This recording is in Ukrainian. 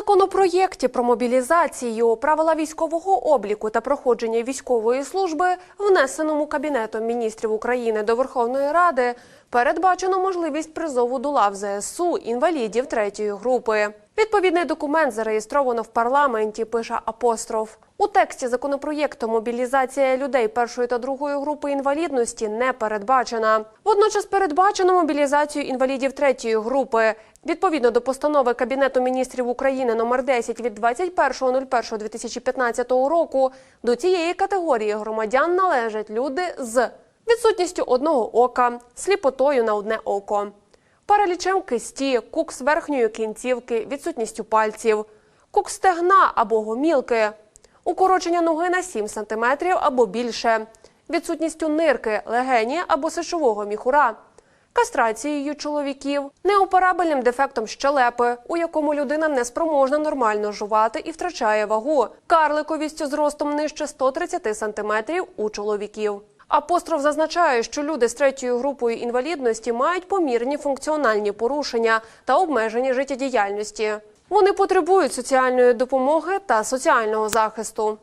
законопроєкті про мобілізацію, правила військового обліку та проходження військової служби, внесеному Кабінетом міністрів України до Верховної Ради, передбачено можливість призову до лав ЗСУ інвалідів третьої групи. Відповідний документ зареєстровано в парламенті. Пише апостроф. У тексті законопроєкту мобілізація людей першої та другої групи інвалідності не передбачена. Водночас передбачено мобілізацію інвалідів третьої групи. Відповідно до постанови Кабінету міністрів України номер 10 від 21.01.2015 року до цієї категорії громадян належать люди з відсутністю одного ока, сліпотою на одне око, паралічем кисті, кукс верхньої кінцівки, відсутністю пальців, кукс стегна або гомілки, укорочення ноги на 7 см або більше, відсутністю нирки, легені або сечового міхура, кастрацією чоловіків, неоперабельним дефектом щелепи, у якому людина не спроможна нормально жувати і втрачає вагу, карликовістю з ростом нижче 130 см у чоловіків. Апостроф зазначає, що люди з третьою групою інвалідності мають помірні функціональні порушення та обмежені життєдіяльності. Вони потребують соціальної допомоги та соціального захисту.